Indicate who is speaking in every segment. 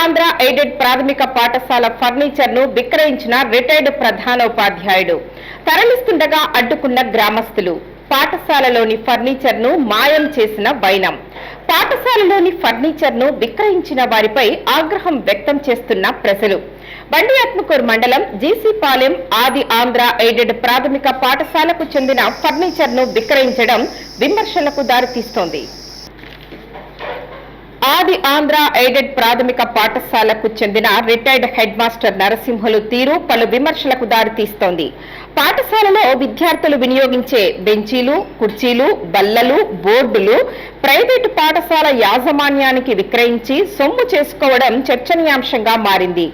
Speaker 1: Andhra aided ప్రాథమిక పాఠశాల ఫర్నిచర్ను విక్రయించిన retired ప్రధానోపాధ్యాయుడు. తరలిస్తుండగా అడ్డుకున్న గ్రామస్తులు. పాఠశాలలోని ఫర్నిచర్ను మాయం చేసిన వైనం. పాఠశాలలోని ఫర్నిచర్ను విక్రయించిన వారిపై ఆగ్రహం వ్యక్తం చేస్తున్న ప్రజలు. బండి ఆత్మకూరు మండలం జీసీపాలెం ఆది ఆంధ్ర ఎయిడెడ్ ప్రాథమిక పాఠశాలకు చెందిన ఫర్నిచర్ను విక్రయించడం విమర్శలకు దారితీస్తోంది. ఆది ఆంధ్ర ఎయిడెడ్ ప్రాథమిక పాఠశాలకు చెందిన రిటైర్డ్ హెడ్ మాస్టర్ నరసింహులు తీరు పలు విమర్శలకు దారితీస్తోంది. పాఠశాలలో విద్యార్థులు వినియోగించే బెంచీలు కుర్చీలు బల్లలు బోర్డులు ప్రైవేటు పాఠశాల యాజమాన్యానికి విక్రయించి సొమ్ము చేసుకోవడం చర్చనీయాంశంగా మారింది.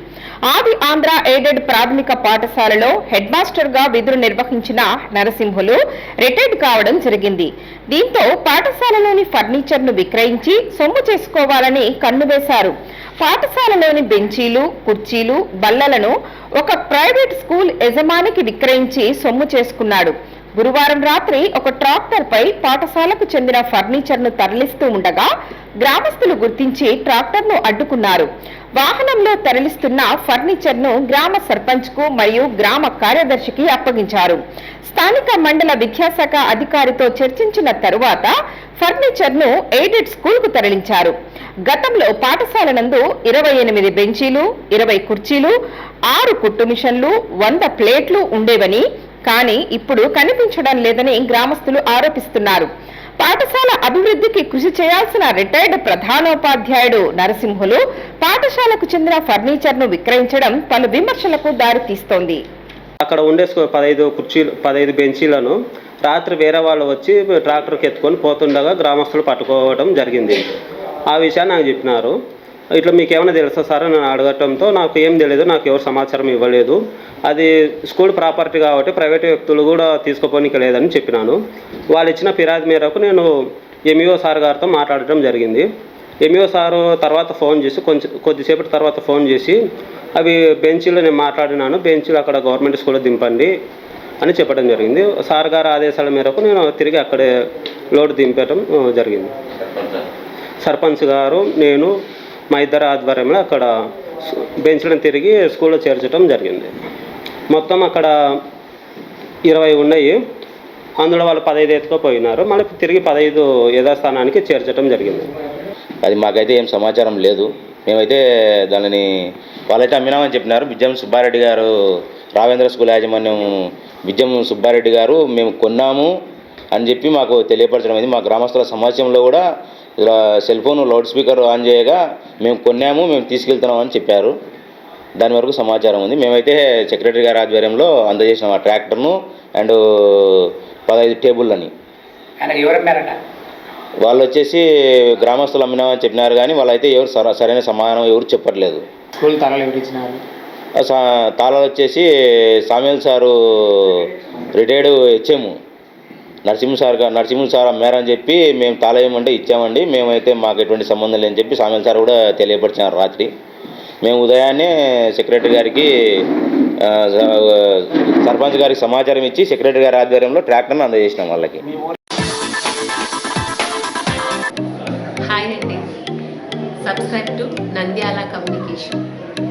Speaker 1: ఆది ఆంధ్ర ఎయిడెడ్ ప్రాథమిక పాఠశాలలో హెడ్ మాస్టర్గా విధులు నిర్వహించిన నరసింహులు రిటైర్డ్ కావడం జరిగింది. దీంతో పాఠశాలలోని ఫర్నిచర్ను విక్రయించి సొమ్ము చేసుకోవాలని కన్నువేశారు పాఠశాలలోని బెంచీలు కుర్చీలు బల్లలను ఒక ప్రైవేట్ స్కూల్ యజమానికి విక్రయించి సొమ్ము చేసుకున్నాడు. గురువారం రాత్రి ఒక ట్రాక్టర్ పై పాఠశాలకు చెందిన ఫర్నిచర్ను తరలిస్తూ ఉండగా గ్రామస్తులు గుర్తించి ట్రాక్టర్ను అడ్డుకున్నారు. వాహనంలో తరలిస్తున్న ఫర్నిచర్ను గ్రామ సర్పంచ్కు మరియు గ్రామ కార్యదర్శికి అప్పగించారు. స్థానిక మండల విద్యాశాఖ అధికారితో చర్చించిన తరువాత ఫర్నిచర్ను ఎయిడెడ్ స్కూల్కు తరలించారు. గతంలో పాఠశాల నందు ఇరవై ఎనిమిది బెంచీలు ఇరవై కుర్చీలు ఆరు కుట్టు మిషన్లు వంద ప్లేట్లు ఉండేవని కానీ ఇప్పుడు కనిపించడం లేదని గ్రామస్తులు ఆరోపిస్తున్నారు. పాఠశాల అభివృద్ధికి కృషి చేయాల్సిన రిటైర్డ్ ప్రధానోపాధ్యాయుడు నరసింహులు పాఠశాలకు చెందిన ఫర్నిచర్ను విక్రయించడం పలు విమర్శలకు దారితీస్తోంది.
Speaker 2: అక్కడ ఉండే పదహైదు కుర్చీలు పదహైదు బెంచీలను రాత్రి వేరే వాళ్ళు వచ్చి ట్రాక్టర్కి ఎత్తుకొని పోతుండగా గ్రామస్తులు పట్టుకోవడం జరిగింది. ఆ విషయాన్ని నాకు చెప్పినారు. ఇట్లా మీకు ఏమైనా తెలుసా సార్ అని అడగటంతో నాకు ఏం తెలియదు నాకు ఎవరు సమాచారం ఇవ్వలేదు. అది స్కూల్ ప్రాపర్టీ కాబట్టి ప్రైవేట్ వ్యక్తులు కూడా తీసుకోపోనికి లేదని చెప్పినాను. వాళ్ళు ఇచ్చిన ఫిర్యాదు మేరకు నేను ఎంఈఓ సార్ గారితో మాట్లాడటం జరిగింది. ఎంఈఓ సారు తర్వాత ఫోన్ చేసి కొంచెం కొద్దిసేపటి తర్వాత ఫోన్ చేసి అవి బెంచీలు నేను మాట్లాడినాను బెంచీలు అక్కడ గవర్నమెంట్ స్కూల్లో దింపండి అని చెప్పడం జరిగింది. సార్ గారి ఆదేశాల మేరకు నేను తిరిగి అక్కడే లోడ్ దింపడం జరిగింది. సర్పంచ్ గారు నేను మా ఇద్దరు ఆధ్వర్యంలో అక్కడ బెంచ్లను తిరిగి స్కూల్లో చేర్చడం జరిగింది. మొత్తం అక్కడ ఇరవై ఉన్నాయి. అందులో వాళ్ళు పదహైదు ఎత్తుకుపోయినారు మళ్ళీ తిరిగి పదహైదు యథాస్థానానికి చేర్చడం జరిగింది.
Speaker 3: అది మాకైతే ఏం సమాచారం లేదు. మేమైతే దానిని వాళ్ళైతే అమ్మినామని చెప్పినారు. బిజ్జం సుబ్బారెడ్డి గారు రావేంద్ర స్కూల్ యాజమాన్యం బిజ్జం సుబ్బారెడ్డి గారు మేము కొన్నాము అని చెప్పి మాకు తెలియపరచడం అయింది. మా గ్రామస్తుల సమాజంలో కూడా ఇలా cell phone loud speaker on చేయగా మేము కొన్నాము మేము తీసుకెళ్తున్నాం అని చెప్పారు. దాని వరకు సమాచారం ఉంది. మేమైతే సెక్రటరీ గారి ఆధ్వర్యంలో అందజేసినాం ఆ ట్రాక్టర్ను అండ్ పదహైదు టేబుల్లని వాళ్ళు వచ్చేసి గ్రామస్తులు అమ్మినామని చెప్పినారు కానీ వాళ్ళైతే ఎవరు సర సరైన సమాధానం ఎవరు చెప్పట్లేదు. తాళాలు వచ్చేసి Samuel sir retired HM Narasimha sir గా- నరసింహ సార్ అమ్మారని చెప్పి మేము తాళం ఇచ్చామండి. మేమైతే మాకు ఎటువంటి సంబంధం లేదని చెప్పి సామ్యుల్ సార్ కూడా తెలియపరిచినారు రాత్రి. మేము ఉదయాన్నే సెక్రటరీ గారికి సర్పంచ్ గారికి సమాచారం ఇచ్చి సెక్రటరీ గారి ఆధ్వర్యంలో ట్రాక్టర్ని అందజేసినాం వాళ్ళకి.
Speaker 4: హాయ్ అండి. Subscribe to Nandyala communication.